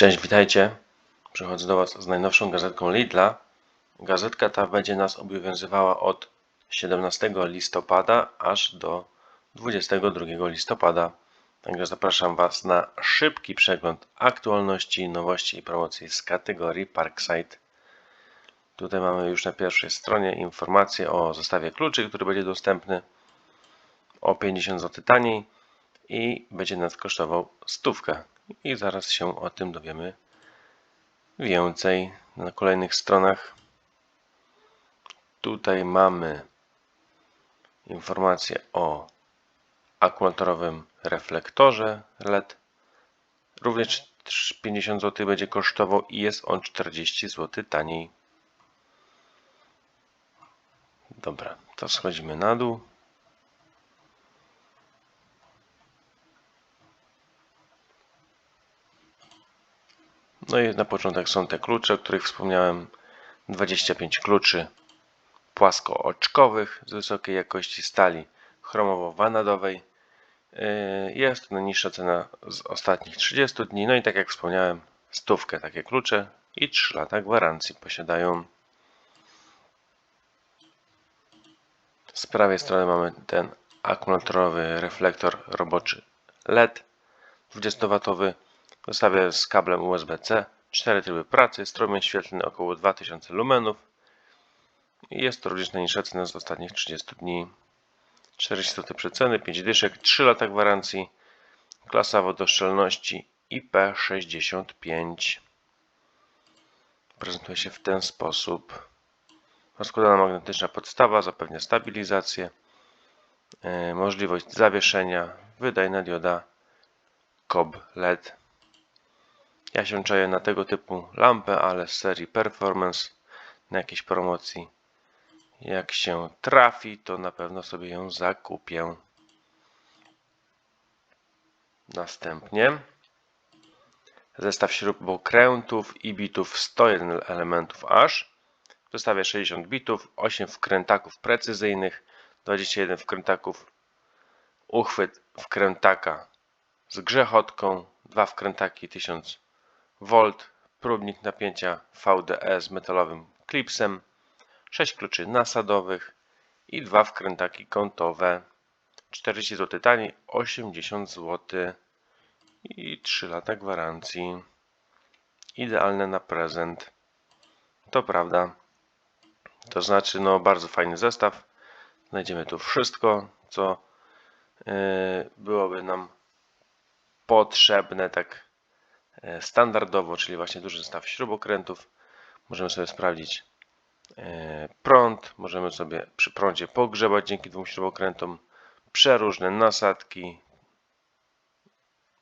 Cześć, witajcie. Przychodzę do Was z najnowszą gazetką Lidla. Gazetka ta będzie nas obowiązywała od 17 listopada aż do 22 listopada. Także zapraszam Was na szybki przegląd aktualności, nowości i promocji z kategorii Parkside. Tutaj mamy już na pierwszej stronie informacje o zestawie kluczy, który będzie dostępny o 50 zł taniej i będzie nas kosztował stówkę. I zaraz się o tym dowiemy więcej na kolejnych stronach. Tutaj mamy informację o akumulatorowym reflektorze LED. Również 50 zł będzie kosztował i jest on 40 zł taniej. Dobra, to schodzimy na dół. No i na początek są te klucze, o których wspomniałem. 25 kluczy płaskooczkowych z wysokiej jakości stali chromowo-wanadowej. Yy, Jest to najniższa cena z ostatnich 30 dni. No i tak jak wspomniałem, stówkę takie klucze i 3 lata gwarancji posiadają. Z prawej strony mamy ten akumulatorowy reflektor roboczy LED 20W w zestawie z kablem USB-C, 4 tryby pracy, strumień świetlny około 2000 lumenów. Jest to również najniższa cena z ostatnich 30 dni. 40 zł przeceny, 5 dyszek, 3 lata gwarancji, klasa wodoszczelności IP65. Prezentuje się w ten sposób. Rozkładana magnetyczna podstawa zapewnia stabilizację, yy, możliwość zawieszenia, wydajna dioda COB LED. Ja się czaję na tego typu lampę, ale z serii Performance na jakiejś promocji. Jak się trafi, to na pewno sobie ją zakupię. Następnie zestaw śrubokrętów i bitów 101 elementów aż. W zestawie 60 bitów, 8 wkrętaków precyzyjnych, 21 wkrętaków uchwyt wkrętaka z grzechotką, dwa wkrętaki 1000 V, próbnik napięcia VDE z metalowym klipsem, 6 kluczy nasadowych i dwa wkrętaki kątowe. 40 zł taniej, 80 zł i 3 lata gwarancji. Idealne na prezent. To prawda. To znaczy, no bardzo fajny zestaw. Znajdziemy tu wszystko, co yy, byłoby nam potrzebne tak standardowo, czyli właśnie duży zestaw śrubokrętów. Możemy sobie sprawdzić e, prąd, możemy sobie przy prądzie pogrzebać dzięki dwóm śrubokrętom przeróżne nasadki.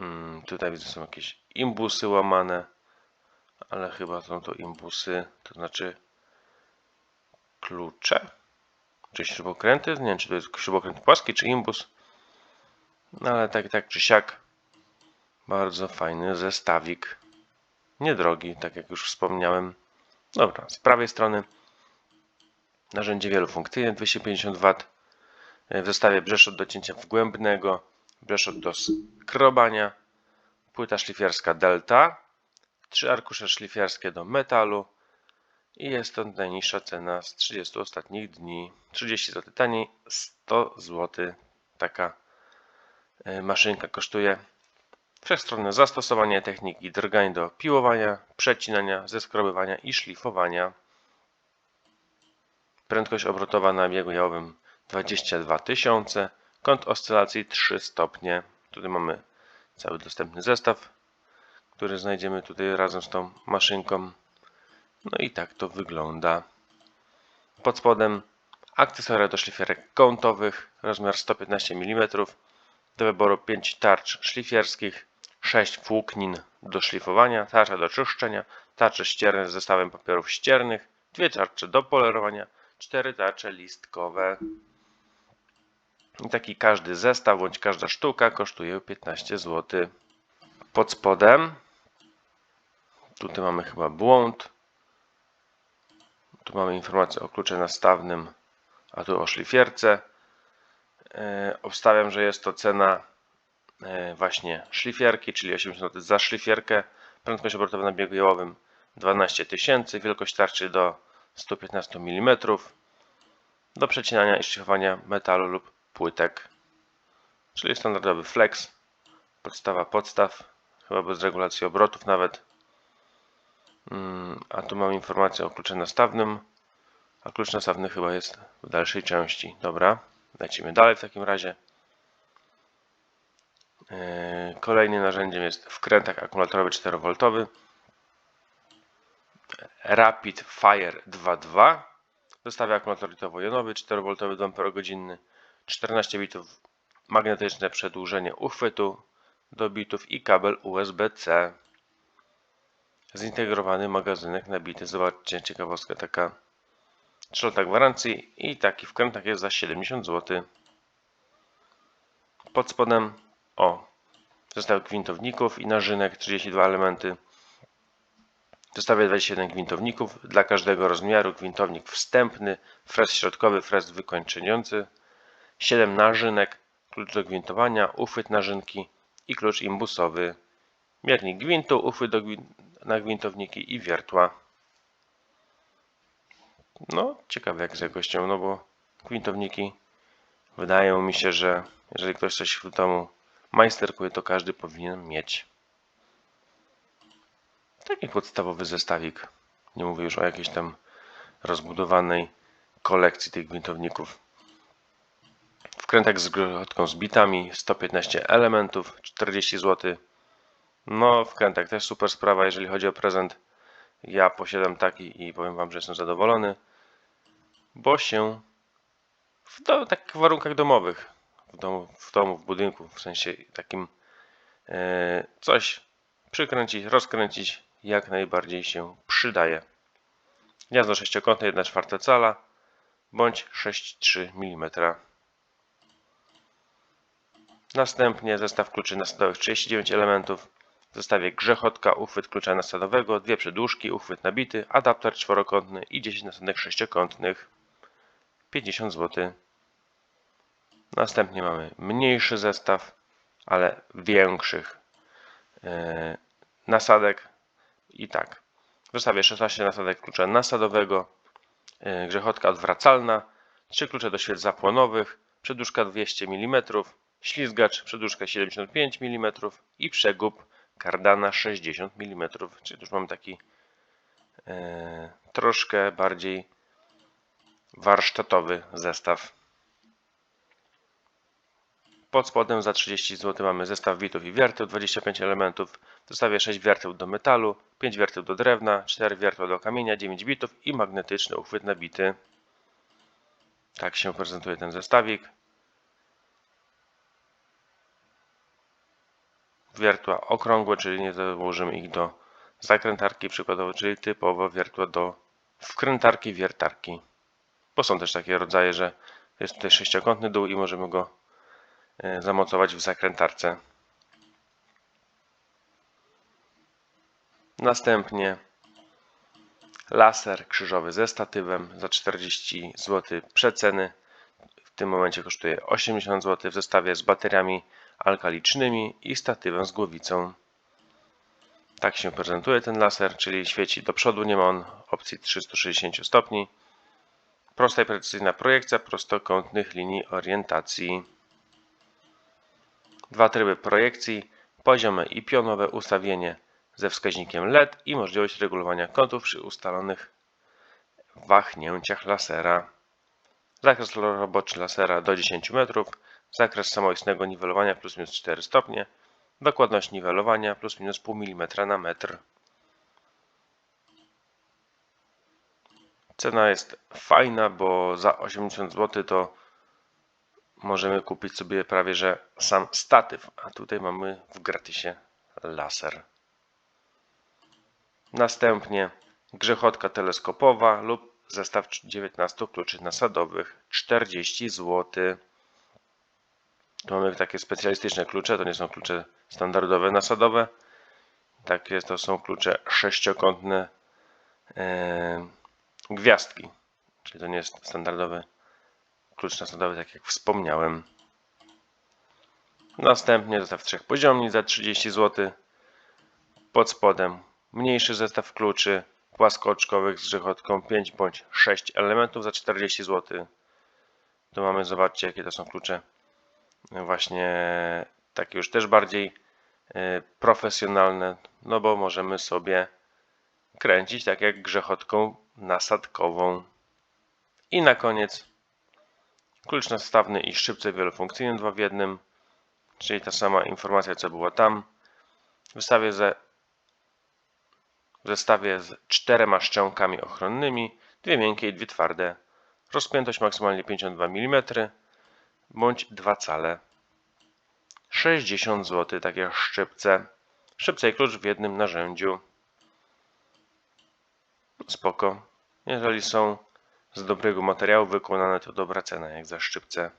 Mm, Tutaj widzę są jakieś imbusy łamane, ale chyba są to imbusy, to znaczy klucze, czy śrubokręty. Nie wiem, czy to jest śrubokręt płaski, czy imbus. No ale tak, tak czy siak, bardzo fajny zestawik. Niedrogi, tak jak już wspomniałem. Dobra, z prawej strony narzędzie wielofunkcyjne 250 W. W zestawie brzeszczot do cięcia wgłębnego, brzeszczot do skrobania, płyta szlifierska Delta, trzy arkusze szlifiarskie do metalu i jest to najniższa cena z 30 ostatnich dni. 30 zł taniej, 100 zł taka e, maszynka kosztuje. Wszechstronne zastosowanie techniki drgań do piłowania, przecinania, zeskrobywania i szlifowania. Prędkość obrotowa na biegu jałowym 22 tysiące. Kąt oscylacji 3 stopnie. Tutaj mamy cały dostępny zestaw, który znajdziemy tutaj razem z tą maszynką. No i tak to wygląda. Pod spodem akcesoria do szlifierek kątowych, rozmiar 115 mm. Do wyboru 5 tarcz szlifierskich, 6 włóknin do szlifowania, tarcze do czyszczenia, tarcze ścierne z zestawem papierów ściernych, dwie tarcze do polerowania, 4 tarcze listkowe. I taki każdy zestaw bądź każda sztuka kosztuje 15 zł. Pod spodem tutaj mamy chyba błąd. Tu mamy informację o klucze nastawnym, a tu o szlifierce. E, Obstawiam, że jest to cena właśnie szlifierki, czyli 80 zł za szlifierkę Prędkość obrotowa na biegu jałowym 12 tysięcy. Wielkość tarczy do 115 mm. Do przecinania i szlifowania metalu lub płytek. Czyli standardowy flex. Podstawa podstaw. Chyba bez regulacji obrotów nawet. Mm, A tu mam informację o klucze nastawnym. A klucz nastawny chyba jest w dalszej części. Dobra, lecimy dalej w takim razie. Yy, Kolejnym narzędziem jest wkrętak akumulatorowy 4V. Rapid Fire 2.2. Dostawia akumulator litowo-jonowy 4V 2 14 bitów magnetyczne przedłużenie uchwytu do bitów i kabel USB-C. Zintegrowany magazynek nabity. Zobaczcie, ciekawostka taka 3 lata gwarancji i taki wkrętak jest za 70 zł. Pod spodem o zestaw gwintowników i narzynek 32 elementy. Zostawię 21 gwintowników dla każdego rozmiaru. Gwintownik wstępny, frez środkowy, frez wykończający. 7 narzynek, klucz do gwintowania, uchwyt narzynki i klucz imbusowy. Miernik gwintu, uchwyt do gwin na gwintowniki i wiertła. No, ciekawe jak z jakością, no bo gwintowniki wydają mi się, że jeżeli ktoś coś w domu majsterkuje, to każdy powinien mieć. Taki podstawowy zestawik. Nie mówię już o jakiejś tam rozbudowanej kolekcji tych gwintowników. Wkrętek z grotką z bitami, 115 elementów, 40 zł. No, wkrętek też super sprawa, jeżeli chodzi o prezent. Ja posiadam taki i powiem Wam, że jestem zadowolony, bo się w do, takich warunkach domowych, w domu, w domu, w budynku, w sensie takim e, coś przykręcić, rozkręcić, jak najbardziej się przydaje. Gniazdo sześciokątne 1 czwarta cala bądź 6,3 mm. Następnie zestaw kluczy nasadowych 39 elementów. W zestawie grzechotka, uchwyt klucza nasadowego, dwie przedłużki, uchwyt nabity, adapter czworokątny i 10 nasadek sześciokątnych. 50 zł. Następnie mamy mniejszy zestaw, ale większych yy, nasadek. I tak. W zestawie 16 nasadek klucza nasadowego, yy, grzechotka odwracalna, 3 klucze do świec zapłonowych, przedłużka 200 mm, ślizgacz, przedłużka 75 mm i przegub kardana 60 mm. Czyli już mamy taki yy, troszkę bardziej warsztatowy zestaw. Pod spodem za 30 zł mamy zestaw bitów i wierteł, 25 elementów. W zestawie 6 wierteł do metalu, 5 wierteł do drewna, 4 wierteł do kamienia, 9 bitów i magnetyczny uchwyt na bity. Tak się prezentuje ten zestawik. Wiertła okrągłe, czyli nie założymy ich do zakrętarki przykładowo, czyli typowo wiertła do wkrętarki, wiertarki. Bo są też takie rodzaje, że jest tutaj sześciokątny dół i możemy go zamocować w zakrętarce. Następnie laser krzyżowy ze statywem za 40 zł przeceny. W tym momencie kosztuje 80 zł w zestawie z bateriami alkalicznymi i statywem z głowicą. Tak się prezentuje ten laser, czyli świeci do przodu, nie ma on opcji 360 stopni. Prosta i precyzyjna projekcja prostokątnych linii orientacji. Dwa tryby projekcji, poziome i pionowe ustawienie ze wskaźnikiem LED i możliwość regulowania kątów przy ustalonych wahnięciach lasera. Zakres roboczy lasera do 10 metrów, zakres samoistnego niwelowania plus minus 4 stopnie, dokładność niwelowania plus minus pół mm na metr. Cena jest fajna, bo za 80 zł to możemy kupić sobie prawie że sam statyw, a tutaj mamy w gratisie laser. Następnie grzechotka teleskopowa lub zestaw 19 kluczy nasadowych 40 zł. Tu mamy takie specjalistyczne klucze, to nie są klucze standardowe nasadowe. Takie to są klucze sześciokątne. Yy gwiazdki. Czyli to nie jest standardowy klucz nasadowy, tak jak wspomniałem. Następnie zestaw trzech poziomni za 30 zł. Pod spodem mniejszy zestaw kluczy płaskooczkowych z grzechotką 5 bądź 6 elementów za 40 zł. Tu mamy, zobaczcie jakie to są klucze. Właśnie takie już też bardziej e, profesjonalne, no bo możemy sobie kręcić tak jak grzechotką nasadkową. I na koniec klucz nastawny i szczypce wielofunkcyjne dwa w jednym, czyli ta sama informacja co była tam. W zestawie ze, w zestawie z czterema szczękami ochronnymi, dwie miękkie i dwie twarde. Rozpiętość maksymalnie 52 mm bądź 2 cale. 60 zł takie szczypce. Szczypce i klucz w jednym narzędziu. Spoko. Jeżeli są z dobrego materiału wykonane, to dobra cena jak za szczypce.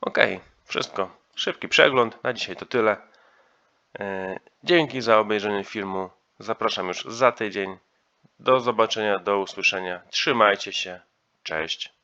Ok, wszystko. Szybki przegląd. Na dzisiaj to tyle. E, Dzięki za obejrzenie filmu. Zapraszam już za tydzień. Do zobaczenia, do usłyszenia. Trzymajcie się. Cześć.